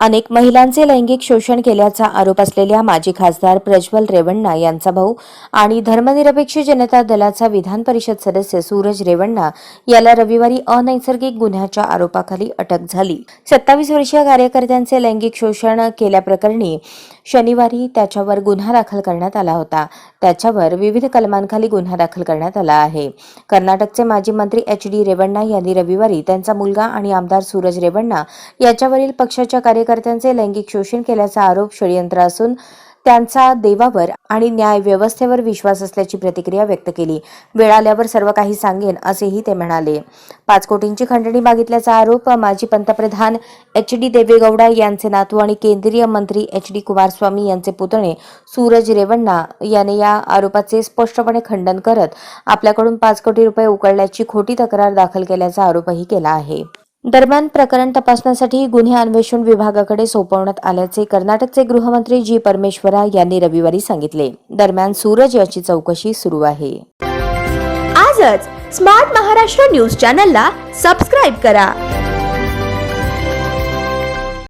अनेक महिलांचे लैंगिक शोषण केल्याचा आरोप असलेल्या माजी खासदार प्रज्वल रेवण्णा यांचा भाऊ आणि धर्मनिरपेक्ष जनता दलाचा विधान परिषद सदस्य सूरज रेवण्णा याला रविवारी अनैसर्गिक गुन्ह्याच्या आरोपाखाली अटक झाली. सत्तावीस वर्षीय कार्यकर्त्यांचे लैंगिक शोषण केल्याप्रकरणी शनिवारी त्याच्यावर गुन्हा दाखल करण्यात आला होता. त्याच्यावर विविध कलमांखाली गुन्हा दाखल करण्यात आला आहे. कर्नाटकचे माजी मंत्री एच डी रेवण्णा यांनी रविवारी त्यांचा मुलगा आणि आमदार सूरज रेवण्णा याच्यावरील पक्षाच्या कार्यकर्त्यांचे लैंगिक शोषण केल्याचा आरोप षडयंत्र असून त्यांचा देवावर आणि न्याय व्यवस्थेवर विश्वास असल्याची प्रतिक्रिया व्यक्त केली. वेळ आल्यावर सर्व काही सांगेन असेही ते म्हणाले. पाच कोटींची खंडणी मागितल्याचा आरोप माजी पंतप्रधान एच डी देवेगौडा यांचे नातू आणि केंद्रीय मंत्री एच डी कुमारस्वामी यांचे पुतणे सूरज रेवण्णा याने या आरोपाचे स्पष्टपणे खंडन करत आपल्याकडून पाच कोटी रुपये उकळल्याची खोटी तक्रार दाखल केल्याचा आरोपही केला आहे. दरम्यान प्रकरण तपासण्यासाठी गुन्हे अन्वेषण विभागाकडे सोपवण्यात आल्याचे कर्नाटकचे गृहमंत्री जी परमेश्वरा यांनी रविवारी सांगितले. दरम्यान सूरज याची चौकशी सुरू आहे. आजच स्मार्ट महाराष्ट्र न्यूज चॅनलला सबस्क्राईब करा.